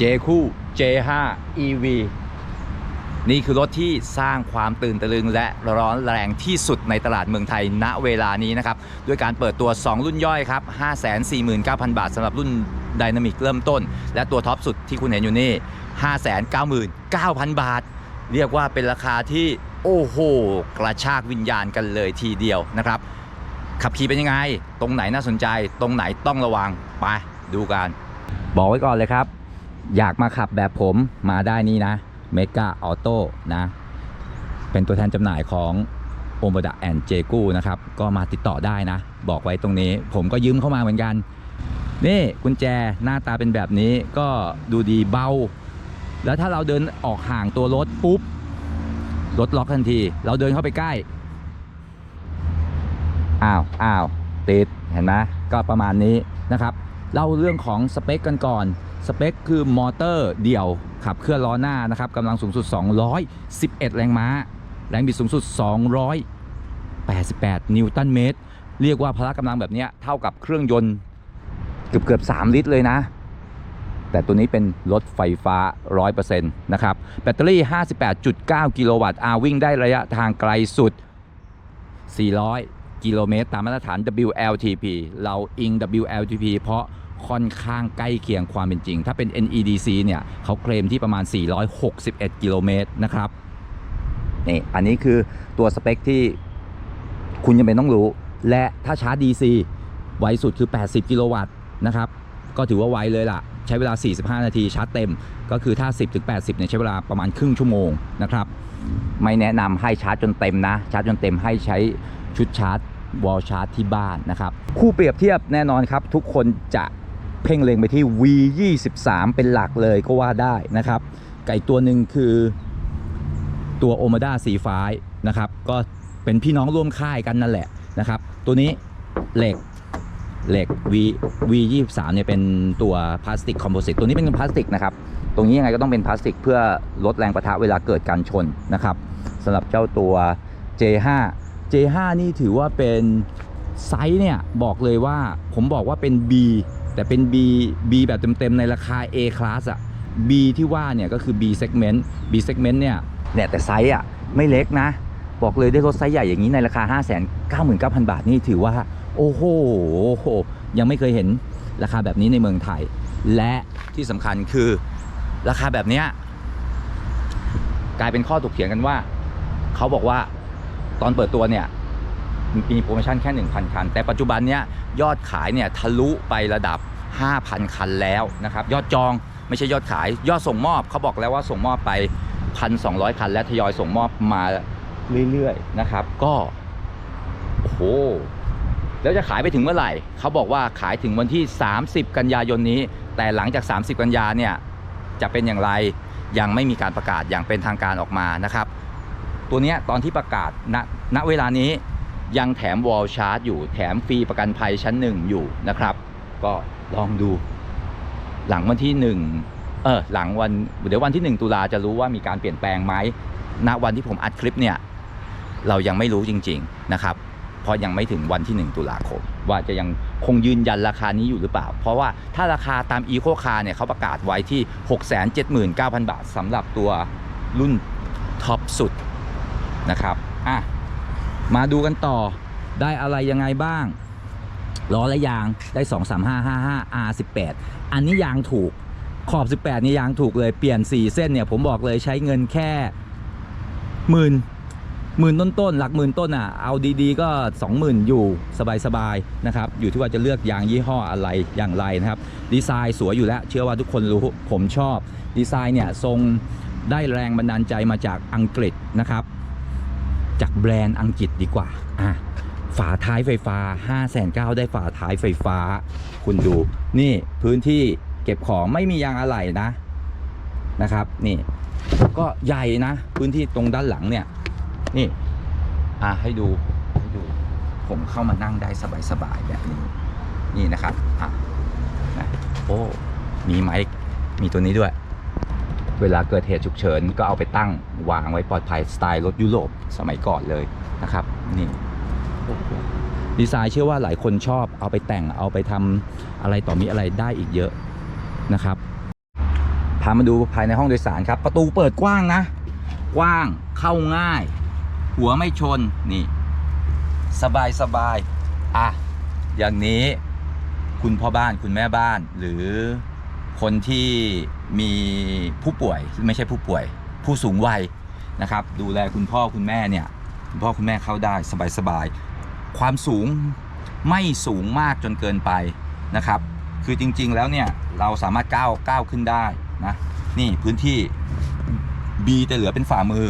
J คู่ J5 EV นี่คือรถที่สร้างความตื่นตะลึงและร้อนแรงที่สุดในตลาดเมืองไทยณเวลานี้นะครับ ด้วยการเปิดตัว 2 รุ่นย่อยครับ 549,000 บาทสำหรับรุ่น Dynamic เริ่มต้น และตัวท็อปสุดที่คุณเห็นอยู่นี่ 599,000 บาท เรียกว่าเป็นราคาที่โอ้โห กระชากวิญญาณกันเลยทีเดียวนะครับ ขับขี่เป็นยังไง ตรงไหนน่าสนใจ ตรงไหนต้องระวังไปดูกัน บอกไว้ก่อนเลยครับ อยากมาขับแบบผมมาได้นี่นะเมกาออโต้นะ เป็นตัวแทนจำหน่ายของโอมบดะแอนเจกูนะครับ ก็มาติดต่อได้นะ บอกไว้ตรงนี้ผมก็ยืมเข้ามาเหมือนกัน นี่กุญแจหน้าตาเป็นแบบนี้ก็ดูดีเบา แล้วถ้าเราเดินออกห่างตัวรถปุ๊บ รถล็อกทันที เราเดินเข้าไปใกล้ อ้าวอ้าวติดเห็นไหมก็ประมาณนี้นะครับเล่าเรื่องของสเปคกันก่อน สเปคคือมอเตอร์เดี่ยวขับเคลื่อนล้อหน้านะครับกำลังสูงสุด 211 แรงม้า แรงบิดสูงสุด 288 นิวตันเมตร เรียกว่าพละกำลังแบบเนี้ยเท่ากับเครื่องยนต์ เกือบเกือบ3 ลิตรเลยนะ แต่ตัวนี้เป็นรถไฟฟ้า 100%นะครับ แบตเตอรี่ 58.9 กิโลวัตต์อาวิ่งได้ระยะทางไกลสุด 400 กิโลเมตรตามมาตรฐาน WLTP เราอิง WLTP เพราะ ค่อนข้างใกล้เคียงความเป็นจริง ถ้าเป็น NEDC เนี่ยเขาเคลมที่ประมาณ 461 กิโลเมตรนะครับนี่อันนี้คือตัวสเปคที่คุณยังเป็นต้องรู้ และถ้าชาร์จ DC ไวสุดคือ 80 กิโลวัตต์นะครับ ก็ถือว่าไวเลยล่ะ ใช้เวลา 45 นาทีชาร์จเต็ม ก็คือถ้า 10ถึง80เนี่ยใช้เวลาประมาณครึ่งชั่วโมงนะครับ ไม่แนะนำให้ชาร์จจนเต็มนะ ชาร์จจนเต็มให้ใช้ชุดชาร์จวอลชาร์จที่บ้านนะครับ คู่เปรียบเทียบแน่นอนครับ ทุกคนจะ เพ่งเล็งไปที่ V23 เป็นหลักเลยก็ว่าได้นะครับไก่ตัวหนึ่งคือตัว o m a d a สีฟ้านะครับ ก็เป็นพี่น้องร่วมค่ายกันนั่นแหละนะครับ ตัวนี้เหล็กเหล็ก V V23 เนี่ยเป็นตัวพลาสติกคอมโพสิตตัวนี้เป็นพลาสติกนะครับ ตรงนี้ยังไงก็ต้องเป็นพลาสติกเพื่อลดแรงประทะเวลาเกิดการชนนะครับสำหรับเจ้าตัว J5 J5 นี่ถือว่าเป็นไซส์เนี่ยบอกเลยว่าผมบอกว่าเป็น B แต่เป็น B B แบบเต็มๆในราคา A class อะ B ที่ว่าเนี่ยก็คือ B segment B segment เนี่ยเนี่ยแต่ไซส์อะไม่เล็กนะ บอกเลยได้รถไซส์ใหญ่อย่างนี้ในราคา 599,000 บาทนี่ถือว่า โอ้โห ยังไม่เคยเห็นราคาแบบนี้ในเมืองไทย และที่สำคัญคือราคาแบบเนี้ยกลายเป็นข้อถกเถียงกันว่า เขาบอกว่าตอนเปิดตัวเนี่ย มีโปรโมชั่นแค่ 1,000 คัน แต่ปัจจุบันเนี้ยยอดขายเนี่ยทะลุไประดับ 5,000 คันแล้วนะครับยอดจองไม่ใช่ยอดขายยอดส่งมอบเขาบอกแล้วว่าส่งมอบไป 1,200 คัน และทยอยส่งมอบมาเรื่อยๆนะครับก็โอ้โหแล้วจะขายไปถึงเมื่อไหร่ เขาบอกว่าขายถึงวันที่ 30 กันยายนนี้ แต่หลังจาก 30 กันยาเนี่ยจะเป็นอย่างไรยังไม่มีการประกาศอย่างเป็นทางการออกมานะครับ ตัวนี้ตอนที่ประกาศณณเวลานี้ ยังแถมวอลชาร์จอยู่แถมฟรีประกันภัยชั้นหนึ่งอยู่นะครับ ก็ลองดู หลังวันที่หนึ่งเออหลังวันเดี๋ยววันที่หนึ่งตุลาจะรู้ว่ามีการเปลี่ยนแปลงไหมณวันที่ผมอัดคลิปเนี่ยเรายังไม่รู้จริง ๆนะครับเพราะยังไม่ถึงวันที่ 1 ตุลาคม ว่าจะยังคงยืนยันราคานี้อยู่หรือเปล่า เพราะว่าถ้าราคาตาม e c o Car เนี่ยเขาประกาศไว้ที่ 679,000 บาทสำหรับตัวรุ่นท็อปสุดนะครับอะ มาดูกันต่อได้อะไรยังไงบ้างล้อและยางได้ 23555 R18 อันนี้ยางถูกขอบ 18 นี่ยางถูกเลยเปลี่ยน 4 เส้นเนี่ยผมบอกเลยใช้เงินแค่หมื่นหมื่นต้นๆหลักหมื่นต้นอะเอาดีๆก็ 20,000 อยู่สบายๆนะครับอยู่ที่ว่าจะเลือกยางยี่ห้ออะไรอย่างไรนะครับ ดีไซน์สวยอยู่แล้ว เชื่อว่าทุกคนรู้ผมชอบ ดีไซน์เนี่ยทรงได้แรงบันดาลใจมาจากอังกฤษนะครับ จากแบรนด์อังกฤษดีกว่า อะ ฝาท้ายไฟฟ้า 5 9 0 0 0ได้ฝาท้ายไฟฟ้า คุณดู นี่พื้นที่เก็บของไม่มียางอะไหล่นะ นะครับ นี่ ก็ใหญ่นะ พื้นที่ตรงด้านหลังเนี่ย นี่ อ่าให้ดู ให้ดู ผมเข้ามานั่งได้สบายๆแบบนี้ นี่นะครับ อะนะโอ้ มีไม้มีตัวนี้ด้วย เวลาเกิดเหตุฉุกเฉินก็เอาไปตั้งวางไว้ปลอดภัยสไตล์รถยุโรปสมัยก่อนเลยนะครับนี่ดีไซน์เชื่อว่าหลายคนชอบเอาไปแต่งเอาไปทำอะไรต่อมีอะไรได้อีกเยอะนะครับพามาดูภายในห้องโดยสารครับ ประตูเปิดกว้างนะ กว้างเข้าง่าย หัวไม่ชนนี่ สบายสบายอะอย่างนี้คุณพ่อบ้านคุณแม่บ้านหรือคนที่ มีผู้ป่วยไม่ใช่ผู้ป่วย ผู้สูงวัยนะครับ ดูแลคุณพ่อคุณแม่เนี่ยคุณพ่อคุณแม่เข้าได้สบายๆความสูงไม่สูงมากจนเกินไปนะครับ คือจริงๆแล้วเนี่ยเราสามารถก้าวก้าวขึ้นได้นะนี่พื้นที่ B แต่เหลือเป็นฝ่ามือ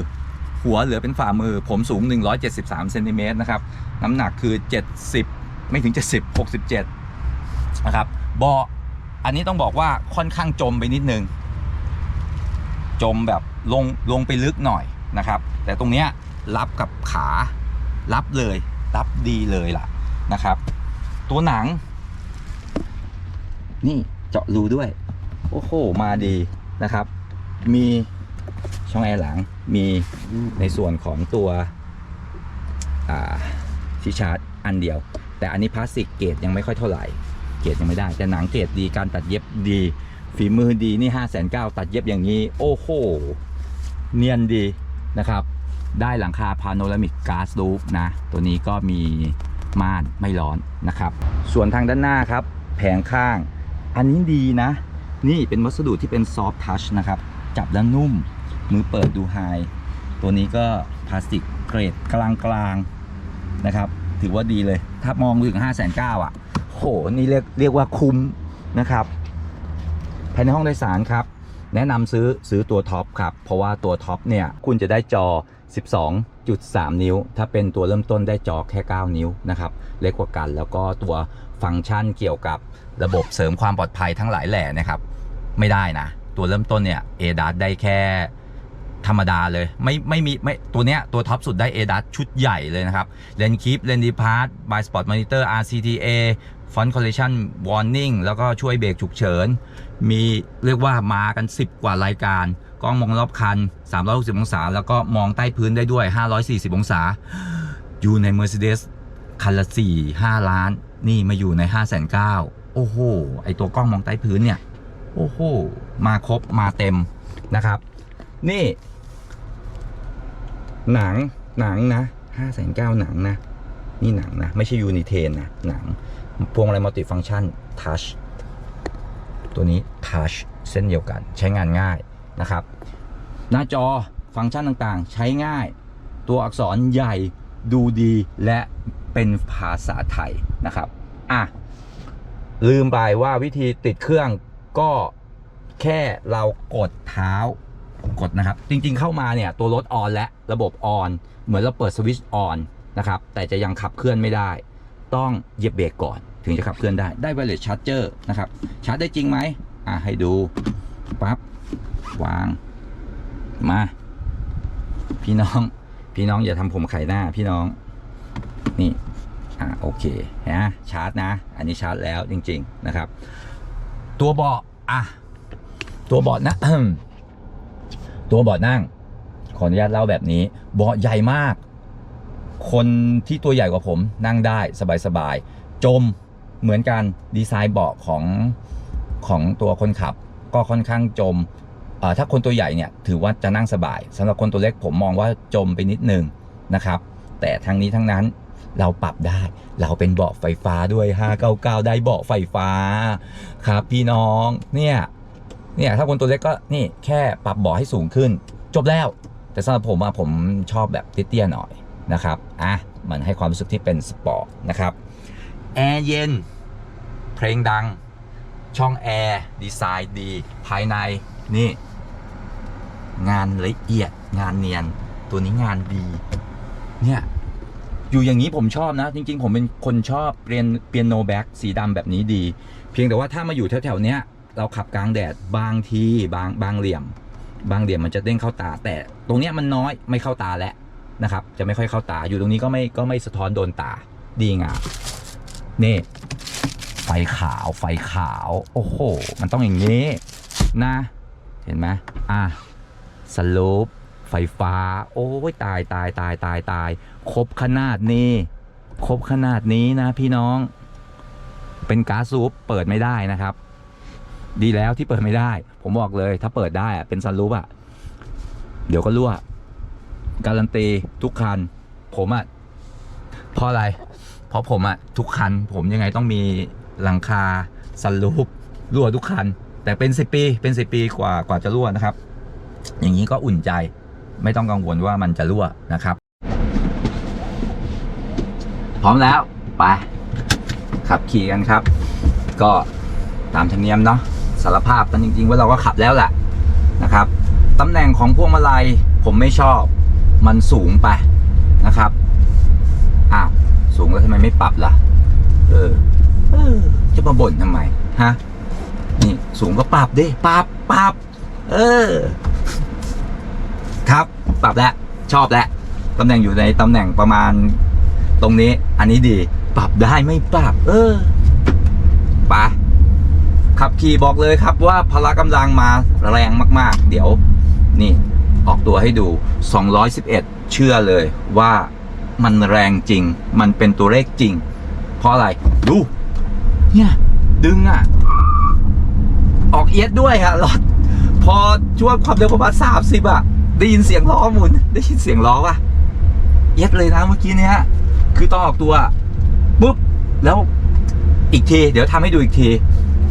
หัวเหลือเป็นฝ่ามือ ผมสูง 173เซนติเมตรนะครับ น้ำหนักคือ 70 ไม่ถึง 70 67 นะครับเบาะ อันนี้ต้องบอกว่าค่อนข้างจมไปนิดนึง จมแบบลงลงไปลึกหน่อยนะครับ แต่ตรงเนี้ยรับกับขารับเลย รับดีเลยล่ะนะครับ ตัวหนัง นี่เจาะรูด้วย โอ้โห มาดีนะครับ มีช่องแอร์หลังมีในส่วนของตัวที่ชาร์จอันเดียว แต่อันนี้พลาสติกเกรดยังไม่ค่อยเท่าไหร่ เกรดยังไม่ได้ แต่หนังเกรดดีการตัดเย็บดี ฝีมือดีนี่5 9 0 0 0ตัดเย็บอย่างนี้ โอ้โห เนียนดีนะครับ ได้หลังคาพาโนรามิกก๊าซลูปนะ ตัวนี้ก็มีม่านไม่ร้อนนะครับ ส่วนทางด้านหน้าครับ แผงข้าง อันนี้ดีนะ นี่เป็นวัสดุที่เป็นซอฟทัชนะครับ จับแล้วนุ่ม มือเปิดดูไฮตัวนี้ก็พลาสติกเกรดกลางกลางๆนะครับ ถือว่าดีเลย ถ้ามองถึง5 9 0 0 0อะ โหนี่เรียกเรียกว่าคุ้มนะครับภายในห้องโดยสารครับแนะนำซื้อซื้อตัวท็อปครับ เพราะว่าตัวท็อปเนี่ยคุณจะได้จอ 12.3 นิ้ว ถ้าเป็นตัวเริ่มต้นได้จอแค่ 9 นิ้วนะครับ เล็กกว่ากัน แล้วก็ตัวฟังก์ชันเกี่ยวกับระบบเสริมความปลอดภัยทั้งหลายแหล่นะครับ ไม่ได้นะ ตัวเริ่มต้นเนี่ย a d a s ได้แค่ธรรมดาเลย ไม่ไม่มีไม่ตัวเนี้ยตัวท็อปสุดได้ a d a s ชุดใหญ่เลยนะครับเลนคีปเลนดีพาร์ตบายสปอร์ตมอนิเตอร์ RCTA ฟอนต์คอลเลชันวอร์นิ่งแล้วก็ช่วยเบรกฉุกเฉิน มีเรียกว่ามากัน 10 กว่ารายการ กล้องมองรอบคัน 360 องศา แล้วก็มองใต้พื้นได้ด้วย 540 องศา อยู่ใน Mercedes คันละ 4 5 ล้าน นี่มาอยู่ใน 5 9 0 0 0โอ้โห ไอตัวกล้องมองใต้พื้นเนี่ย โอ้โห มาครบมาเต็มนะครับ นี่ หนังหนังนะ5 9 0 0 0หนังนะ นี่หนังนะ ไม่ใช่ยูนิเทนนะ หนัง พวงอะไรมัลติฟัง c t ชันทัชตัวนี้ Touch เส้นเดียวกัน ใช้งานง่ายนะครับ หน้าจอฟังก์ชันต่างๆ ใช้ง่าย ตัวอักษรใหญ่ดูดีและเป็นภาษาไทยนะครับอะลืมไปว่าวิธีติดเครื่องก็แค่เรากดเท้ากดนะครับ จริงๆเข้ามาเนี่ย ตัวรถออนและระบบออน เหมือนเราเปิดสวิตช์ออนนะครับ แต่จะยังขับเคลื่อนไม่ได้ ต้องเหยียบเบรกก่อนถึงจะขับเคลื่อนได้ได้ wireless charger นะครับ ชาร์จได้จริงไหมอะให้ดูปั๊บวาง มา พี่น้อง พี่น้องอย่าทำผมไข่หน้าพี่น้อง นี่ อะโอเคนะชาร์จนะ อันนี้ชาร์จแล้วจริง ๆนะครับ ตัวเบาะอะตัวเบาะนะตัวเบาะนั่งขออนุญาตเล่าแบบนี้เบาะใหญ่มาก คนที่ตัวใหญ่กว่าผมนั่งได้สบายๆจมเหมือนกันดีไซน์เบาะของของตัวคนขับ ก็ค่อนข้างจมเอ่อถ้าคนตัวใหญ่เนี่ยถือว่าจะนั่งสบายสำหรับคนตัวเล็กผมมองว่าจมไปนิดนึงนะครับ แต่ทั้งนี้ทั้งนั้นเราปรับได้ เราเป็นเบาะไฟฟ้าด้วย 599 ได้เบาะไฟฟ้าครับพี่น้องเนี่ยเนี่ยถ้าคนตัวเล็กก็นี่แค่ปรับเบาะให้สูงขึ้น จบแล้ว แต่สำหรับผมอะผมชอบแบบเตี้ยๆหน่อย นะครับอะมันให้ความรู้สึกที่เป็นสปอร์ตนะครับแอร์เย็น เพลงดัง ช่องแอร์ดีไซน์ดี ภายในนี่ งานละเอียดงานเนียน ตัวนี้งานดี เนี่ย อยู่อย่างนี้ผมชอบนะ จริง ๆ ผมเป็นคนชอบเปียนเปียโนแบ็กสีดำแบบนี้ดี เพียงแต่ว่าถ้ามาอยู่แถวๆเนี้ยเราขับกลางแดดบางทีบางบางเหลี่ยม บางเหลี่ยมมันจะเด้งเข้าตา แต่ตรงเนี้ยมันน้อยไม่เข้าตาแล้ว นะครับ จะไม่ค่อยเข้าตาอยู่ตรงนี้ก็ไม่ก็ไม่สะท้อนโดนตาดีงามนี่ไฟขาวไฟขาวโอ้โห มันต้องอย่างนี้นะ เห็นไหมอะสลูปไฟฟ้า โอ้ยตายตายตายตายตายครบขนาดนี้ครบขนาดนี้นะพี่น้อง เป็นก๊าซซูปเปิดไม่ได้นะครับ ดีแล้วที่เปิดไม่ได้ ผมบอกเลย ถ้าเปิดได้อะเป็นซันรูปอะเดี๋ยวก็รั่ว การันตีทุกคัน ผมอะเพราะอะไร เพราะผมอะทุกคัน ผมยังไงต้องมีหลังคาซันรูปรั่วทุกคัน แต่เป็นสิปีเป็นสิปีกว่ากว่าจะรั่วนะครับ อย่างนี้ก็อุ่นใจไม่ต้องกังวลว่ามันจะรั่วนะครับ พร้อมแล้วไปขับขี่กันครับ ก็ตามธรรมเนียมเนาะสารภาพกันจริง ๆ ว่าเราก็ขับแล้วแหละนะครับตำแหน่งของพวงมาลัยผมไม่ชอบ มันสูงไปนะครับ อ้าว สูงแล้วทำไมไม่ปรับล่ะ เออ เออ จะมาบ่นทำไม ฮะ นี่ สูงก็ปรับดิ ปรับ ปรับ เออ ครับ ปรับแล้ว ชอบแล้วตำแหน่งอยู่ในตำแหน่งประมาณ ตรงนี้ อันนี้ดี ปรับได้ไม่ปรับ เออไปขับขี่บอกเลยครับว่าพละกำลังมาแรงมาก ๆ เดี๋ยว นี่ ออกตัวให้ดู 211 เชื่อเลยว่ามันแรงจริง มันเป็นตัวเลขจริง เพราะอะไร ดู เนี่ย ดึงอะ ออกเอียดด้วยอะรถพอช่วงความเร็วประมาณ30อะ ได้ยินเสียงล้อหมุน ได้ยินเสียงล้อป่ะ เอียดเลยนะเมื่อกี้เนี้ยคือต้องออกตัวปุ๊บ แล้วอีกที เดี๋ยวทำให้ดูอีกที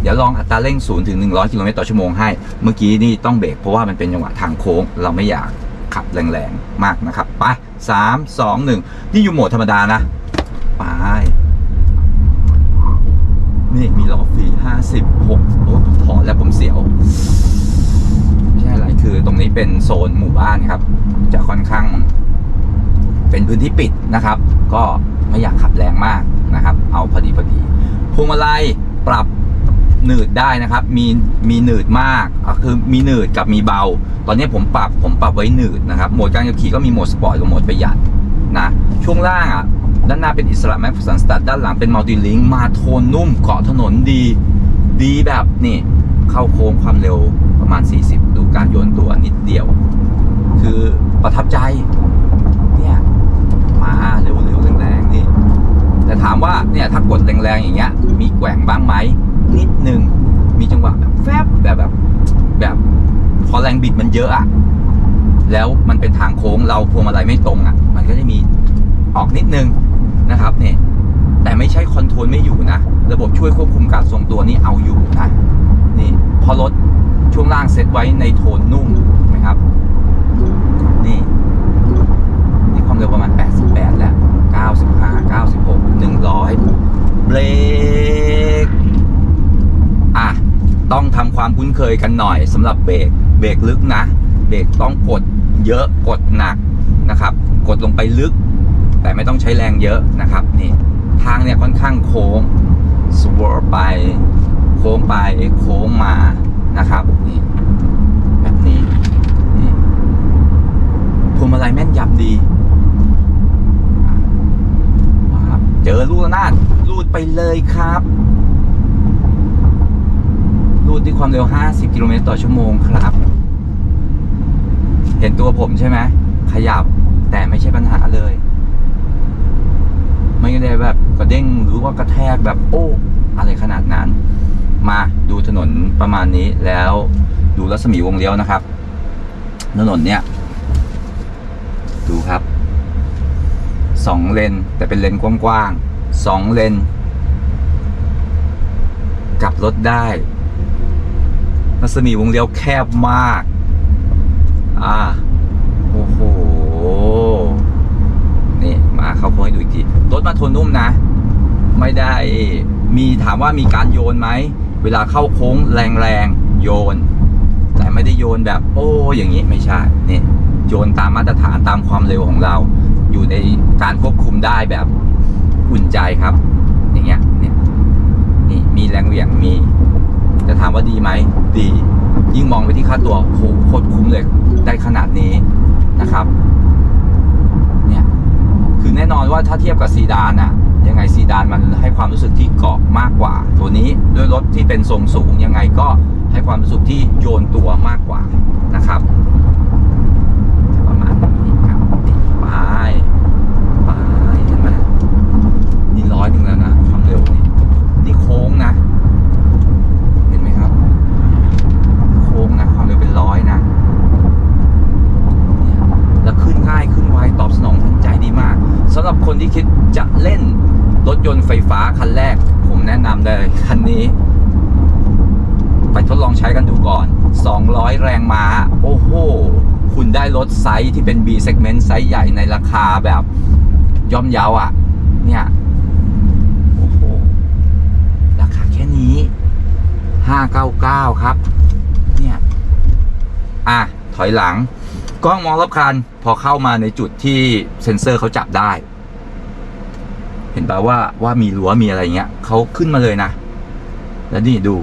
เดี๋ยวลองอัตราเร่ง0ถึง100กิโลเมตรต่อชั่วโมงให้ เมื่อกี้นี่ต้องเบรกเพราะว่ามันเป็นจังหวะทางโค้ง เราไม่อยากขับแรงๆมากนะครับ ไปสามสองหนึ่งนี่อยู่โหมดธรรมดานะ ไป นี่มีล้อฟรีห้าสิบหกโอ้ผมถอนแล้วผมเสียวไม่ใช่อะไรคือตรงนี้เป็นโซนหมู่บ้านครับ จะค่อนข้างเป็นพื้นที่ปิดนะครับ ก็ไม่อยากขับแรงมากนะครับ เอาพอดีพอดีพวงมาลัยปรับ หนืดได้นะครับ มีมีหนืดมากคือมีหนืดกับมีเบา ตอนนี้ผมปรับผมปรับไว้หนืดนะครับโหมดการขับขี่ก็มีโหมดสปอร์ตกับโหมดประหยัดนะช่วงล่างอะด้านหน้าเป็นอิสระแม็กซ์สันสตัดด้านหลังเป็นมัลติลิงมาโทนนุ่มเกาะถนนดี ดีแบบนี่เข้าโค้งความเร็วประมาณ 40 ดูการโยนตัวนิดเดียว คือประทับใจเนี่ยมาเร็วๆแรงๆนี่แต่ถามว่าเนี่ยถ้ากดแรงๆอย่างเงี้ยมีแกว่งบ้างไหม นิดหนึ่งมีจังหวะแบบแฟบแบบแบบแบบพอแรงบิดมันเยอะอะแล้วมันเป็นทางโค้งเราพวงมาลัยไม่ตรงอะมันก็จะมีออกนิดนึงนะครับเนี่ยแต่ไม่ใช่คอนโทรลไม่อยู่นะ ระบบช่วยควบคุมการทรงตัวนี่เอาอยู่นะนี่พอรถช่วงล่างเซตไว้ในโทนนุ่มนไหมครับ นี่ นี่ความเร็วประมาณ 88 แล้ว 95 96 100 เบรก อะ ต้อง ทำความคุ้นเคยกันหน่อยสำหรับเบรกเบรกลึกนะ เบรกต้องกดเยอะกดหนักนะครับ กดลงไปลึก แต่ไม่ต้องใช้แรงเยอะนะครับนี่ทางเนี่ยค่อนข้างโค้งสวอร์ไป โค้งไปโค้งมานะครับนี่แบบนี้นี่พวงมาลัยแม่นยำดีครับเจอลูกระนาดลูดไปเลยครับ ลูดที่ความเร็ว 50 กิโลเมตรต่อชั่วโมงครับ เห็นตัวผมใช่ไหม ขยับแต่ไม่ใช่ปัญหาเลย ไม่ได้แบบกระเด้งหรือว่ากระแทกแบบโอ้อะไรขนาดนั้น มาดูถนนประมาณนี้แล้วดูรัศมีวงเลี้ยวนะครับ ถนนเนี่ย ดูครับสองเลนแต่เป็นเลนกว้างๆสองเลนกลับรถได้ รัศมีวงเลี้ยวแคบมาก อ่า โอ้โห นี่มาเข้าโค้งให้ดูอีกที รถมาทนนุ่มนะ ไม่ได้มีถามว่ามีการโยนไหม เวลาเข้าโค้งแรงๆ โยน แต่ไม่ได้โยนแบบ โอ้ อย่างนี้ไม่ใช่ นี่ โยนตามมาตรฐานตามความเร็วของเรา อยู่ในการควบคุมได้แบบอุ่นใจครับ อย่างเงี้ย เนี่ย นี่มีแรงเหวี่ยงมี จะถามว่าดีไหมดี ยิ่งมองไปที่ค่าตัวโหโคตรคุ้มเลยได้ขนาดนี้นะครับเนี่ยคือแน่นอนว่าถ้าเทียบกับซีดานอะยังไงซีดานมันให้ความรู้สึกที่เกาะมากกว่า ตัวนี้ด้วยรถที่เป็นทรงสูงยังไงก็ให้ความรู้สึกที่โยนตัวมากกว่านะครับประมาณนี้ครับไปไปเห็นไหมนี่ร้อยหนึ่งแล้วนะ สำหรับคนที่คิดจะเล่นรถยนต์ไฟฟ้าคันแรก ผมแนะนำเลยคันนี้ ไปทดลองใช้กันดูก่อน 200 แรงม้า โอ้โห คุณได้รถไซส์ที่เป็น B segment ไซส์ใหญ่ในราคาแบบย่อมเยาวอะ่ะ เนี่ย โอ้โห ราคาแค่นี้ 599 ครับ เนี่ย อะ ถอยหลัง กล้องมองรอบคัน พอเข้ามาในจุดที่เซ็นเซอร์เขาจับได้ เห็นป่าว่าว่ามีรั้วมีอะไรเงี้ยเขาขึ้นมาเลยนะ แล้วนี่ดู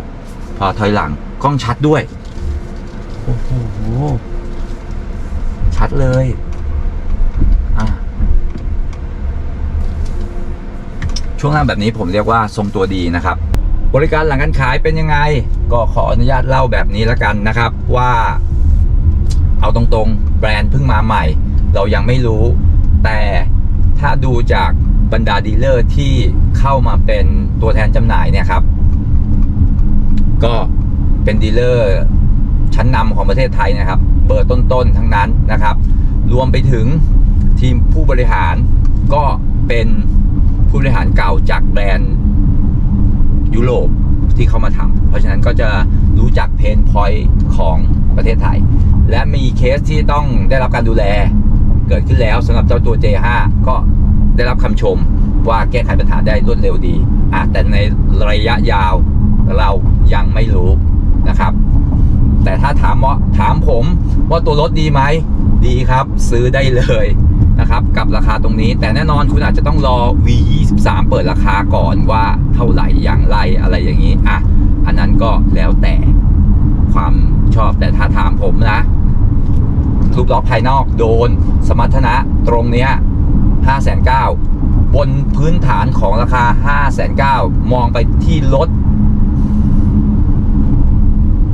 พอถอยหลังกล้องชัดด้วย โอ้โห ชัดเลย อะช่วงล่างแบบนี้ผมเรียกว่าทรงตัวดีนะครับ บริการหลังการขายเป็นยังไง ก็ขออนุญาตเล่าแบบนี้แล้วกันนะครับ ว่า เอาตรงๆ แบรนด์เพิ่งมาใหม่ เรายังไม่รู้ แต่ถ้าดูจากบรรดาดีลเลอร์ที่เข้ามาเป็นตัวแทนจำหน่ายเนี่ยครับ ก็เป็นดีลเลอร์ชั้นนำของประเทศไทยนะครับ เบอร์ต้นๆทั้งนั้นนะครับ รวมไปถึงทีมผู้บริหารก็เป็นผู้บริหารเก่าจากแบรนด์ยุโรปที่เข้ามาทำเพราะฉะนั้นก็จะรู้จักเพนพอยต์ของประเทศไทย และมีเคสที่ต้องได้รับการดูแล เกิดขึ้นแล้วสำหรับเจ้าตัว J5 ก็ได้รับคำชมว่าแก้ไขปัญหาได้รวดเร็วดีอะแต่ในระยะยาวเรายังไม่รู้นะครับ แต่ถ้าถามว่าถามผมว่าตัวรถดีไหมดีครับ ซื้อได้เลยนะครับกับราคาตรงนี้ แต่แน่นอนคุณอาจจะต้องรอ V23 เปิดราคาก่อนว่าเท่าไหร่อย่างไรอะไรอย่างนี้อะอันนั้นก็แล้วแต่ความชอบแต่ถ้าถามผมนะ รูปล้อภายนอกโดน สมรรถนะตรงเนี้ย5 9 0 0 0บนพื้นฐานของราคา5 9 0 0 0มองไปที่รถ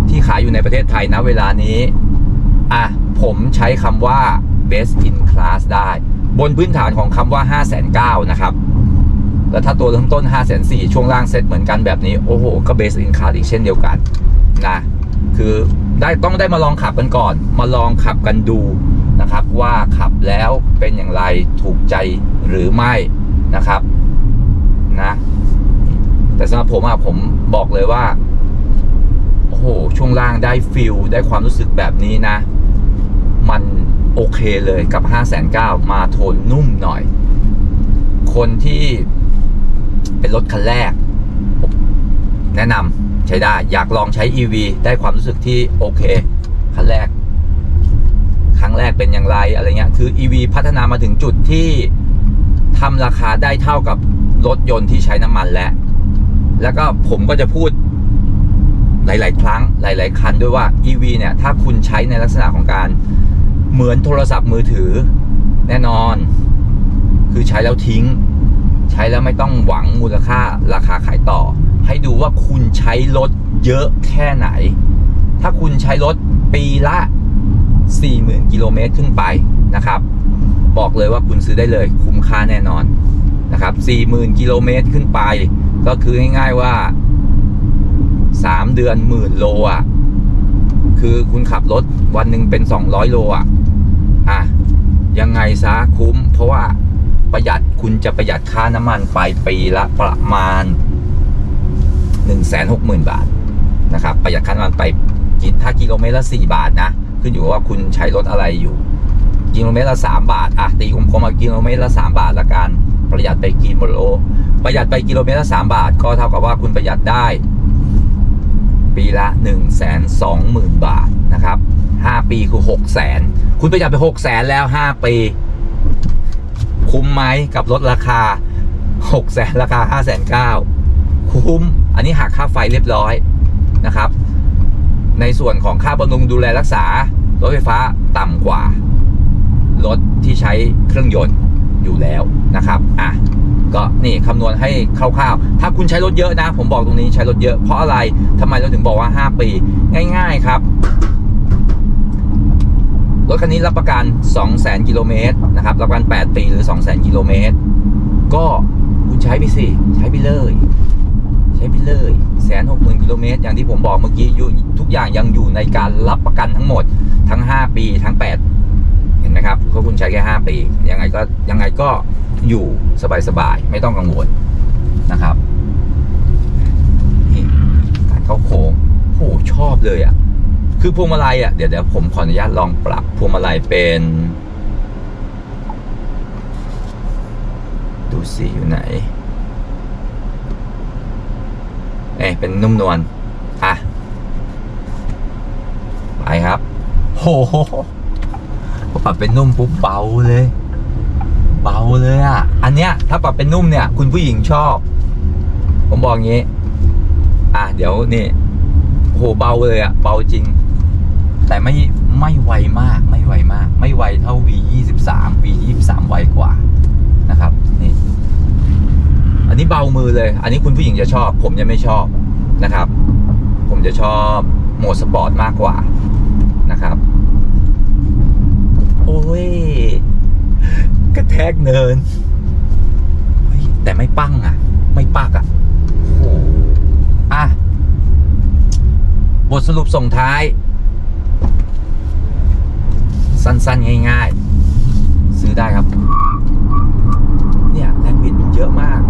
ที่ขายอยู่ในประเทศไทยนะเวลานี้ อะ ผมใช้คำว่า best in class ได้ บนพื้นฐานของคำว่า 5 9 0 0 0นะครับ แล้วถ้าตัวเริ่มต้น 5 4 0 0 0ช่วงล่างเซ็ตเหมือนกันแบบนี้ โอ้โห ก็ best in class อีกเช่นเดียวกันนะ คือได้ต้องได้มาลองขับกันก่อน มาลองขับกันดูนะครับ ว่าขับแล้วเป็นอย่างไรถูกใจหรือไม่นะครับนะแต่สำหรับผมอะผมบอกเลยว่าโอ้โหช่วงล่างได้ฟิลได้ความรู้สึกแบบนี้นะ มันโอเคเลยกับ 5 9 0 0 0มาโทนนุ่มหน่อย คนที่เป็นรถคันแรก แนะนำ ใช้ได้ อยากลองใช้ EV ได้ความรู้สึกที่โอเคคันแรก ครั้งแรกเป็นอย่างไรอะไรเงี้ยคือ EV พัฒนามาถึงจุดที่ทำราคาได้เท่ากับรถยนต์ที่ใช้น้ำมันแล้ว แล้วก็ผมก็จะพูดหลาย ๆ ครั้งหลาย ๆ คันด้วยว่า EV เนี่ย ถ้าคุณใช้ในลักษณะของการเหมือนโทรศัพท์มือถือแน่นอน คือใช้แล้วทิ้ง ใช้แล้วไม่ต้องหวังมูลค่าราคาขายต่อ ให้ดูว่าคุณใช้รถเยอะแค่ไหน ถ้าคุณใช้รถปีละ 40,000 กิโลเมตรขึ้นไปนะครับ บอกเลยว่าคุณซื้อได้เลยคุ้มค่าแน่นอนนะครับ 40,000 กิโลเมตรขึ้นไป ก็คือง่ายๆว่า 3 เดือนหมื่นโลอะคือคุณขับรถวันหนึ่งเป็น 200 โลอะอะยังไงซะคุ้ม เพราะว่าประหยัดคุณจะประหยัดค่าน้ำมันไปปีละประมาณ 160,000 บาทนะครับประหยัดค่าน้ำมันไปกินถ้ากิโลเมตรละ 4 บาทนะ ขึ้นอยู่กับว่าคุณใช้รถอะไรอยู่กิโลเมตรละ 3 บาทอะตีกลมๆมากิโลเมตรละ 3 บาทละกันประหยัดไปกิโลประหยัดไปกิโลเมตรละ 3 บาท ก็เท่ากับว่าคุณประหยัดได้ ปีละ1 2 0 0 0 0 บาทนะครับ 5 ปีคือ 6 0 0 0 0 0 คุณประหยัดไป6 0 0 0 0 แล้ว 5 ปี คุ้มไหมกับรถราคา 6 0 0 0 0ราคา 5 9 0 0 0 คุ้ม อันนี้หักค่าไฟเรียบร้อยนะครับ ในส่วนของค่าบำรุงดูแลรักษารถไฟฟ้าต่ำกว่ารถที่ใช้เครื่องยนต์อยู่แล้วนะครับ อะ ก็นี่คำนวณให้คร่าวๆ ถ้าคุณใช้รถเยอะนะ ผมบอกตรงนี้ใช้รถเยอะ เพราะอะไรทำไมเราถึงบอกว่า 5 ปี ง่าย ๆครับ รถคันนี้รับประกัน 200,000กิโลเมตรนะครับ รับประกัน 8 ปีหรือ 200,000กิโลเมตร ก็คุณใช้ไปสิ ใช้ไปเลย ใช้ไปเลยแสนหกหมื่นกิโลเมตรอย่างที่ผมบอกเมื่อกี้ทุกอย่างยังอยู่ในการรับประกันทั้งหมดทั้ง 5 ปีทั้ง 8 เห็นไหมครับเพราะคุณใช้แค่ 5 ปี ยังไงก็ยังไงก็อยู่สบายๆ ไม่ต้องกังวลนะครับนี่การเข้าโค้งโหชอบเลยอะ่ะ คือพวงมาลัยอะ่ะเดี๋ยวเดี๋ยวผมขออนุญาตลองปรับพวงมาลัยเป็น ดูสีอยู่ไหน เอ้ยเป็นนุ่มนวลอะไปครับโหพอปรับเป็นนุ่มปุ๊บเบาเลย เบาเลยอะ อันเนี้ย ถ้าปรับเป็นนุ่มเนี่ย คุณผู้หญิงชอบ ผมบอกงี้ อะเดี๋ยวนี่โหเบาเลยอะ เบาจริง แต่ไม่ไม่ไวมากไม่ไวมาก ไม่ไวเท่า V 2 3 V 2 3ไวกว่านะครับนี่ อันนี้เบามือเลย อันนี้คุณผู้หญิงจะชอบ ผมยังไม่ชอบนะครับ ผมจะชอบโหมดสปอร์ตมากกว่านะครับ โอ้ยกระแทกเนิน แต่ไม่ปั้งอะ ไม่ปักอะโอ้โหอะ บทสรุปส่งท้าย สั้นๆ ง่ายๆ ซื้อได้ครับ เนี่ยแรงบิดมันเยอะมาก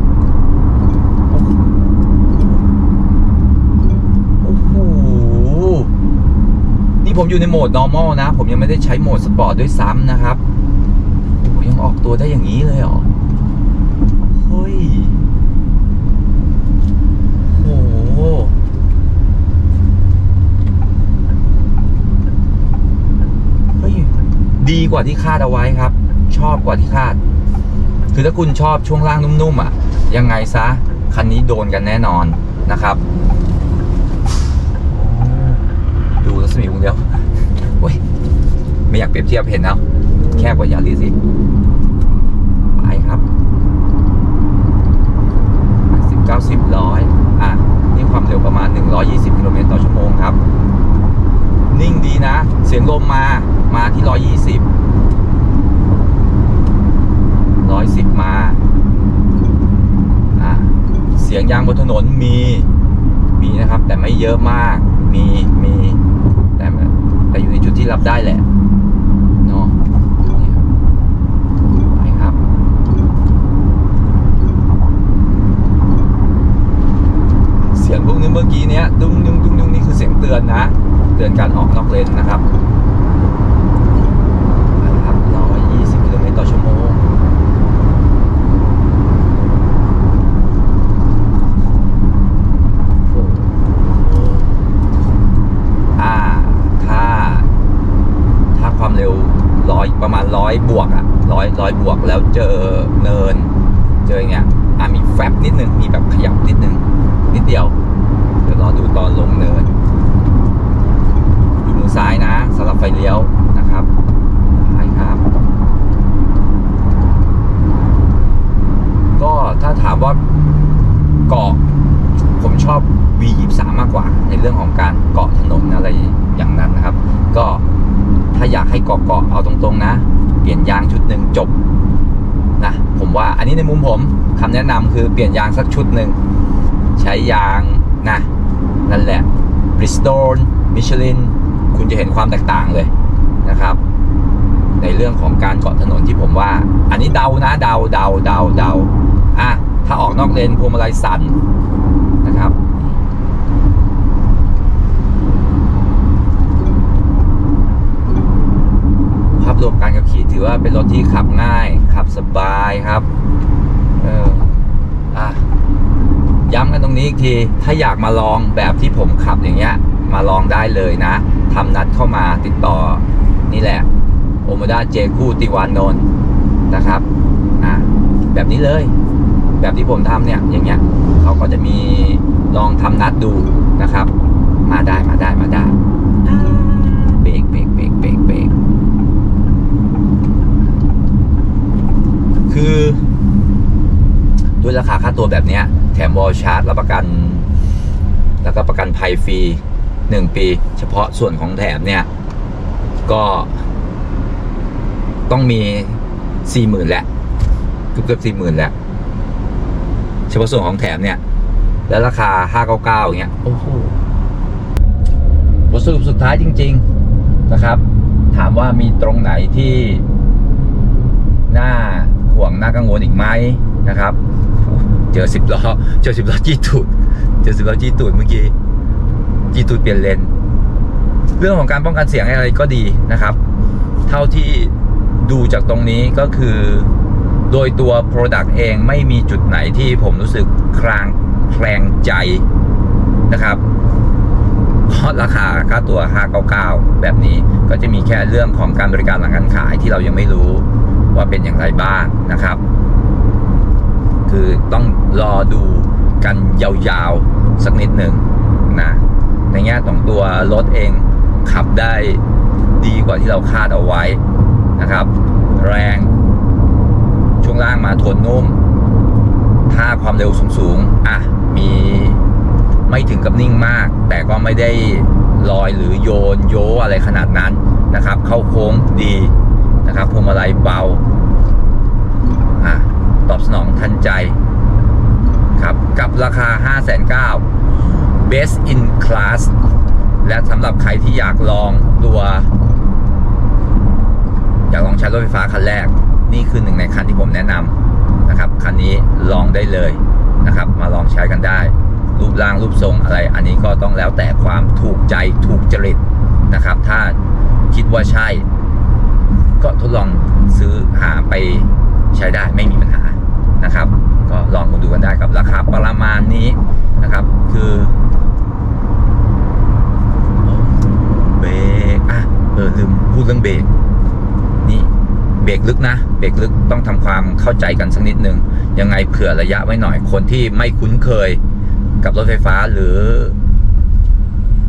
โอ้โห นี่ ผมอยู่ในโหมด normal นะ ผมยังไม่ได้ใช้โหมดสปอร์ตด้วยซ้ำนะครับโอ้ยังออกตัวได้อย่างนี้เลยเหรอเฮ้ยโอ้โหเฮ้ยดีกว่าที่คาดเอาไว้ครับ ชอบกว่าที่คาด คือถ้าคุณชอบช่วงล่างนุ่มๆอะ ยังไงซะ คันนี้โดนกันแน่นอนนะครับ ดูรัศมีวงเดียวโอ้ย ไม่อยากเป รียบเทียบเห็นเอาแคบกว่ายาริสอีกไปครับสิบเก้าสิบร้อยอะ นี่ความเร็วประมาณ 120กิโลเมตรต่อชั่วโมงครับ นิ่งดีนะ เสียงลมมามาที่ 120ร้อยสิบมาอะเสียงยางบนถนนมีมีนะครับ แต่ไม่เยอะมากมีมีแต่แต่อยู่ในจุดที่รับได้แหละ เนาะเนี่ยไปครับ เสียงพวกนี้เมื่อกี้เนี้ยดุ้งดุ้งดุ้งดุ้งนี่คือเสียงเตือนนะ เตือนการออกนอกเลนนะครับนะครับ120กิโลเมตรต่อชั่วโมงอ่าถ้าถ้าความเร็วร้อยประมาณร้อยบวกอะร้อยร้อยบวกแล้วเจอเนิน เจออย่างเงี้ยอะมีแฟบนิดนึงมีแบบขยับนิดนึงนิดเดียว อดูตอนลงเนินดูมือซ้ายนะสำหรับไฟเลี้ยวนะครับไปครับ ก็ถ้าถามว่าเกาะผมชอบ V23 มากกว่า ในเรื่องของการเกาะถนนอะไรอย่างนั้นนะครับ ก็ถ้าอยากให้เกาะเกาะเอาตรงๆนะ เปลี่ยนยางชุดหนึ่งจบนะผมว่าอันนี้ในมุมผมคำแนะนำคือเปลี่ยนยางสักชุดหนึ่งใช้ยางนะ นั่นแหละ Bridgestone Michelin คุณจะเห็นความแตกต่างเลยนะครับ ในเรื่องของการเกาะถนนที่ผมว่า อันนี้เดานะเดาเดาเดาเดาอะถ้าออกนอกเลนพวงมาลัยสั่นนะครับภาพรวมการขับขี่ถือว่าเป็นรถที่ขับง่าย ขับสบายครับ เอออะ ย้ำกันตรงนี้อีกที ถ้าอยากมาลองแบบที่ผมขับอย่างเงี้ย มาลองได้เลยนะทำนัดเข้ามาติดต่อนี่แหละโอมดาเจคู่ติวานนนนะครับอะแบบนี้เลย แบบที่ผมทำเนี่ยอย่างเงี้ยเขาก็จะมีลองทำนัดดูนะครับ มาได้มาได้มาได้เบรกเบรกเบรกเบรกเบรกคือด้วยราคาค่าตัวแบบเนี้ย แถมวอลชาร์จรับประกัน แล้วก็ประกันภัยฟรีหนึ่งปี เฉพาะส่วนของแถมเนี่ย ก็ต้องมีสี่หมื่นแหละเกือบเกือบสี่หมื่นแหละเฉพาะส่วนของแถมเนี่ย แล้วราคาห้าเก้าเก้าอย่างเงี้ยโอ้โหบทสรุปสุดท้ายจริง ๆนะครับ ถามว่ามีตรงไหนที่ น่าห่วงน่ากังวลอีกไหมนะครับ เจอสิบล้อเจอสิบล้อจี้ตูดเจอสิบล้อจี้ตูดเมื่อกี้จี้ตูดเปลี่ยนเลนเรื่องของการป้องกันเสียงอะไรก็ดีนะครับ เท่าที่ดูจากตรงนี้ก็คือ โดยตัว Product เองไม่มีจุดไหนที่ผมรู้สึกคลางแคลงใจนะครับเพราะราคาค่าตัว599 แบบนี้ก็จะมีแค่เรื่องของการบริการหลังการขายที่เรายังไม่รู้ว่าเป็นอย่างไรบ้างนะครับ คือต้องรอดูกันยาวๆ สักนิดหนึ่งนะในแง่ของตัวรถเองขับได้ดีกว่าที่เราคาดเอาไว้นะครับ แรงช่วงล่างมาทนนุ่ม ถ้าความเร็วสูงๆอะมีไม่ถึงกับนิ่งมาก แต่ก็ไม่ได้ลอยหรือโยนโยอะไรขนาดนั้นนะครับ เข้าโค้งดีนะครับพวงมาลัยเบาอะ ตอบสนองทันใจครับ กับราคา 5 9 0 0 0 Best in Class และสำหรับใครที่อยากลองตัว อยากลองใช้รถไฟฟ้าคันแรก นี่คือหนึ่งในคันที่ผมแนะนำนะครับ คันนี้ลองได้เลยนะครับ มาลองใช้กันได้ รูปร่างรูปทรงอะไร อันนี้ก็ต้องแล้วแต่ความถูกใจถูกจริตนะครับ ถ้าคิดว่าใช่ ก็ทดลองซื้อหาไปใช้ได้ไม่มีปัญหา นะครับ ก็ลองมาดูกันได้กับราคาประมาณนี้นะครับ คือเบรกอะเออลืมพูดเรื่องเบรกนี่เบรกลึกนะ เบรกลึกต้องทำความเข้าใจกันสักนิดหนึ่งยังไงเผื่อระยะไว้หน่อยคนที่ไม่คุ้นเคยกับรถไฟฟ้าหรือ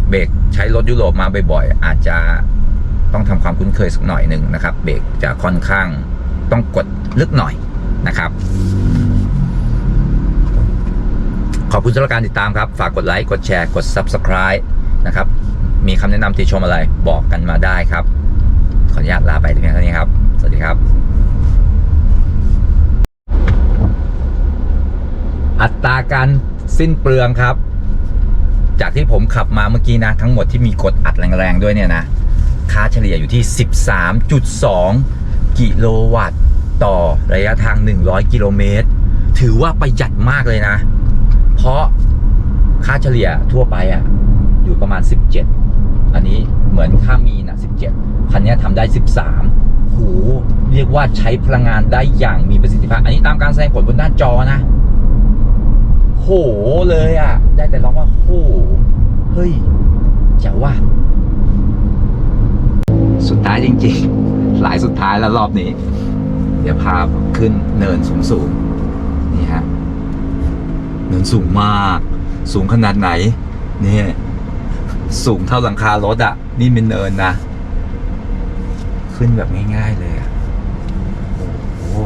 เบรกใช้รถยุโรปมาบ่อยๆ อาจจะต้องทำความคุ้นเคยสักหน่อยหนึ่งนะครับ เบรกจะค่อนข้างต้องกดลึกหน่อยนะครับ ขอบคุณสำหรับการติดตามครับ ฝากกดไลค์ กดแชร์ กด Subscribe นะครับ มีคำแนะนำติชมอะไรบอกกันมาได้ครับ ขออนุญาตลาไปเพียงเท่านี้ครับ สวัสดีครับ อัตราการสิ้นเปลืองครับ จากที่ผมขับมาเมื่อกี้นะ ทั้งหมดที่มีกดอัดแรงๆด้วยเนี่ยนะ ค่าเฉลี่ยอยู่ที่ 13.2 กิโลวัตต์ ต่อระยะทาง 100 กิโลเมตร ถือว่าประหยัดมากเลยนะ เพราะค่าเฉลี่ยทั่วไปอะอยู่ประมาณ 17 อันนี้เหมือนค่ามีนะ17 คันนี้ทำได้ 13 หูเรียกว่าใช้พลังงานได้อย่างมีประสิทธิภาพ อันนี้ตามการแสดงผลบนหน้าจอนะ โหเลยอะได้แต่ร้องว่าโหเฮ้ยเจ๋วว่ะสุดท้ายจริง ๆ หลายสุดท้ายแล้วรอบนี้ เดี๋ยวพาขึ้นเนินสูงๆนี่ฮะ เนินสูงมาก สูงขนาดไหน เนี่ย สูงเท่าหลังคารถอะ่ะ นี่เป็นเนินนะ ขึ้นแบบง่าย ๆ เลยอะ่ะโอ้โห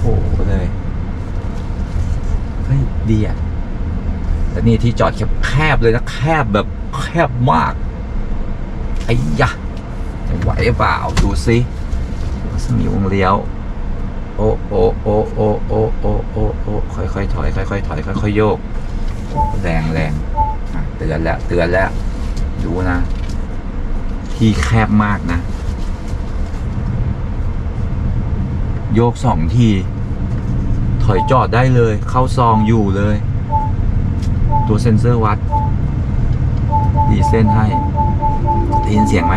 โอ้โหเลยเฮ้ยดีอะ่ะแล้วนี่ที่จอดแคบๆเลยนะแคบแบบแคบมากไอ้ยะจะไหวเปล่าดูสิสมีวงเลี้ยว โอ้โอ้โอ้โอ้โอ้โอ้โอ้โอ้ค่อยค่อยๆถอยค่อยค่อยๆถอยค่อยค่อยๆโยก แรงแรงเตือนแล้วเตือนแล้วดูนะ ที่แคบมากนะ โยกสองที ถอยจอดได้เลย เข้าซองอยู่เลย ตัวเซ็นเซอร์วัด ดีเส้นให้ได้ยินเสียงไหม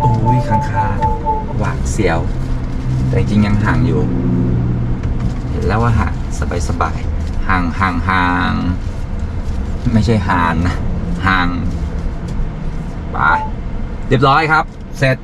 โอ้ยข้างคาห วาดเสียว แต่จริงยังห่างอยู่ เห็นแล้วว่าห่างสบายสบายๆห่างห่างห่างไม่ใช่ห่างนะห่างไปเรียบร้อยครับ เสร็จ